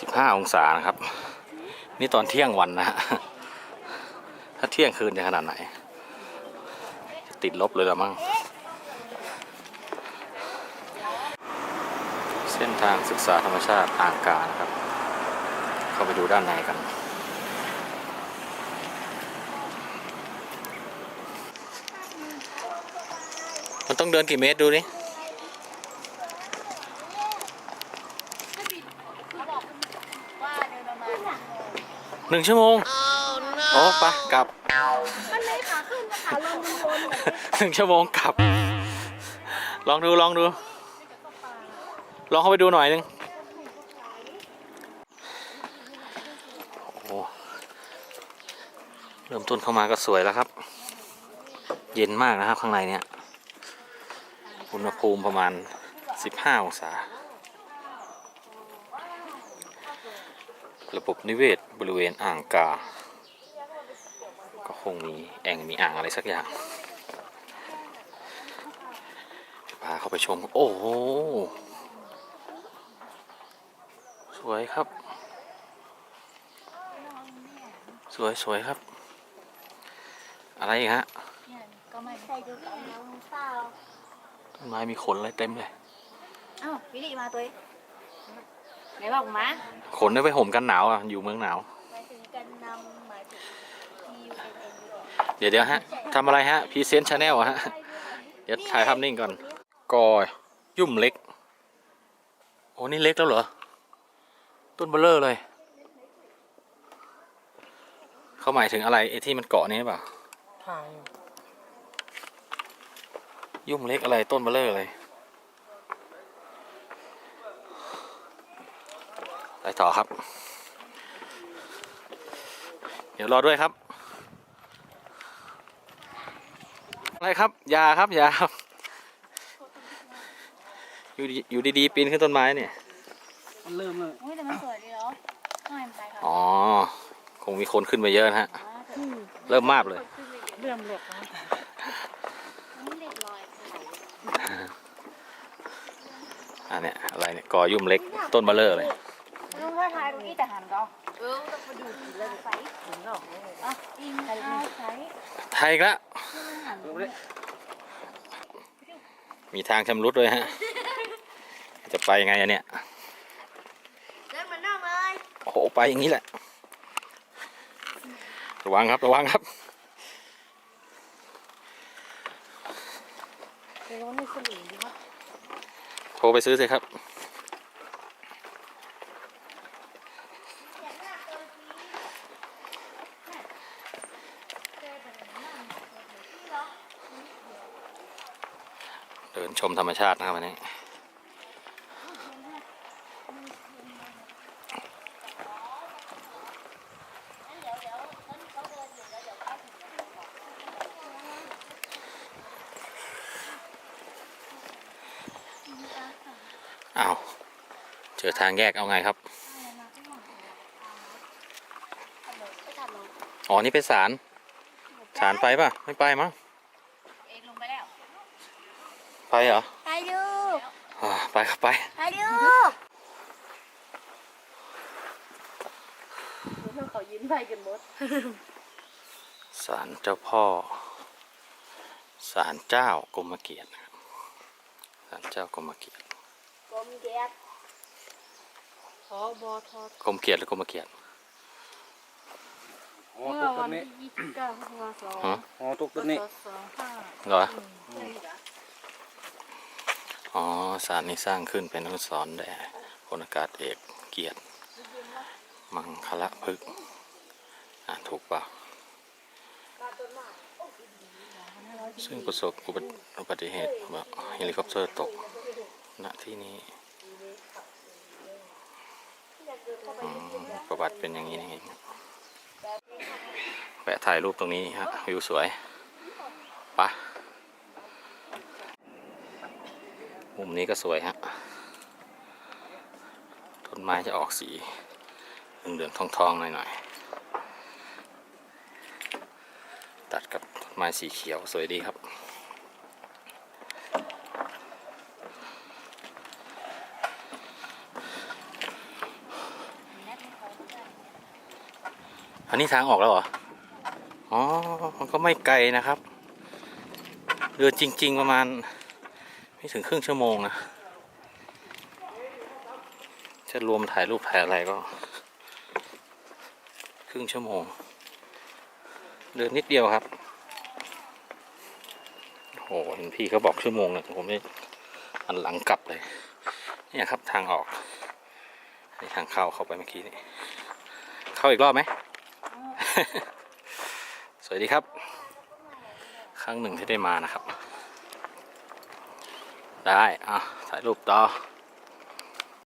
สิบห้าองศานะครับ นี่ตอนเที่ยงวันนะฮะถ้าเที่ยงคืนจะขนาดไหนจะติดลบเลยละมั้งเส้นทางศึกษาธรรมชาติอ่างกานะครับ เข้าไปดูด้านในกัน มันต้องเดินกี่เมตรดูนี่ ว่าเดินประมาณ หนึ่งชั่วโมงโอ้ปะกลับมันเลยขาขึ้นกับขาลงบนบนหนึ่งชั่วโมงกลับ ลองดูลองดู ลองเข้าไปดูหน่อยนึงโอ้โหเริ่มต้นเข้ามาก็สวยแล้วครับ เย็นมากนะครับข้างในเนี่ย อุณหภูมิประมาณ 15 องศา ระบบนิเวศ บริเวณอ่างกา ก็คงมีแอ่งมีอ่างอะไรสักอย่างพาเข้าไปชม โอ้โห สวยครับ สวยสวยครับ อะไรอีกฮะเนี่ยก็ไม่ใช่ดูกับน้องเปล่าต้นไม้มีขนอะไรเต็มเลย อ้าววิลลี่มาตัวเอง ไหนบอกมาขนได้ไปห่มกันหนาวอะอยู่เมืองหนาว หมายถึงกันนำหมายถึง P U N N ดีกว่าเดี๋ยวเดี๋ยวฮะทำอะไรฮะพรีเซนต์ชาแนลฮะ เดี๋ยวถ่ายภาพนิ่งก่อนกอยุ่มเล็ก โอ้นี่เล็กแล้วเหรอ ต้นเบลเลอร์เลย เขาหมายถึงอะไรไอ้ที่มันเกาะนี่หรือเปล่า ถ่ายยุ่มเล็กอะไรต้นเบลเลอร์เลยไป ต่อครับ เดี๋ยวรอด้วยครับ อะไรครับอยาครับอยาครับ อยู่ดีอยู่ดีๆปีนขึ้นต้นไม้เนี่ย มันเริ่มเลยอุ้ยแต่มันสวยดีเนาะทำไมมันไปค่ะอ๋อ คงมีคนขึ้นมาเยอะนะฮะ เริ่มมากเลย เริ่มเล็กนะมันเด็ดลอยอันเนี้ยอะไรเนี่ยกอยุ่มเล็กต้นเบลเลอร์เลย ลุงถ้าทายดูนี่แต่หันก็เออต้องมาดูสีเลยไปถึงหรอกอะอิงทายใช้ไทยอีกละหันมีทางชำรุดด้วยฮะ จะไปยังไงอะเนี่ยเดินเหมือนเดิมเลยโอ้โหไปอย่างนี้แหละ ระวังครับระวังครับเดี๋ยวมันไม่สลิงดีวะโทรไปซื้อสิครับ เดินชมธรรมชาตินะครับวันนี้ เอาเจอทางแยกเอาไงครับ อ๋อ นี่เป็นสาร สารไปป่ะ ไม่ไปมั้ง เองลงไปแล้ว ไปเหรอ ไปดูอ่าไปครับไป ไปดูเขายิ้มใส่กันหมดศาลเจ้าพ่อศาลเจ้ากรมเกียรตินะครับศาลเจ้ากรมเกียรติกลมเกียรติทอบอทอกรมเกียรติหรือกรมเกียรติเมื่อวันที่ยี่สิบเก้าพฤษภาคมฮะอ๋อตุกตัวนี้สองห้าเหรออ๋ อ๋อศาลนี้สร้างขึ้นเป็นอนุสรณ์แด่พลอากาศเอกเกียรติ มังคละพฤกษ์อ่าถูกเปล่าซึ่งประสบอุบัติอุบัติเหตุแบบเฮลิคอปเตอร์ตก ณ ที่นี้ประวัติเป็นอย่างนี้นี่เองแวะถ่ายรูปตรงนี้ฮะ วิวสวยไปะ มุมนี้ก็สวยฮะ ต้นไม้จะออกสีเหลืองๆทองๆหน่อยๆ ตัดกับต้นไม้สีเขียวสวยดีครับอันนี้ทางออกแล้วเหรอ อ๋อ มันก็ไม่ไกลนะครับ เรือจริง ๆ ประมาณ ไม่ถึงครึ่งชั่วโมงนะ จะรวมถ่ายรูปถ่ายอะไรก็ ครึ่งชั่วโมง เดินนิดเดียวครับโอ้โหเห็นพี่เขาบอกชั่วโมงหนึงผมนี่อันหลังกลับเลย เนี่ยครับทางออก นี่ทางเข้าเข้าไปเมื่อกี้นี่ เข้าอีกรอบไหม สวัสดีครับ ครั้งหนึ่งที่ได้มานะครับ ได้อะถ่ายรูปต่อ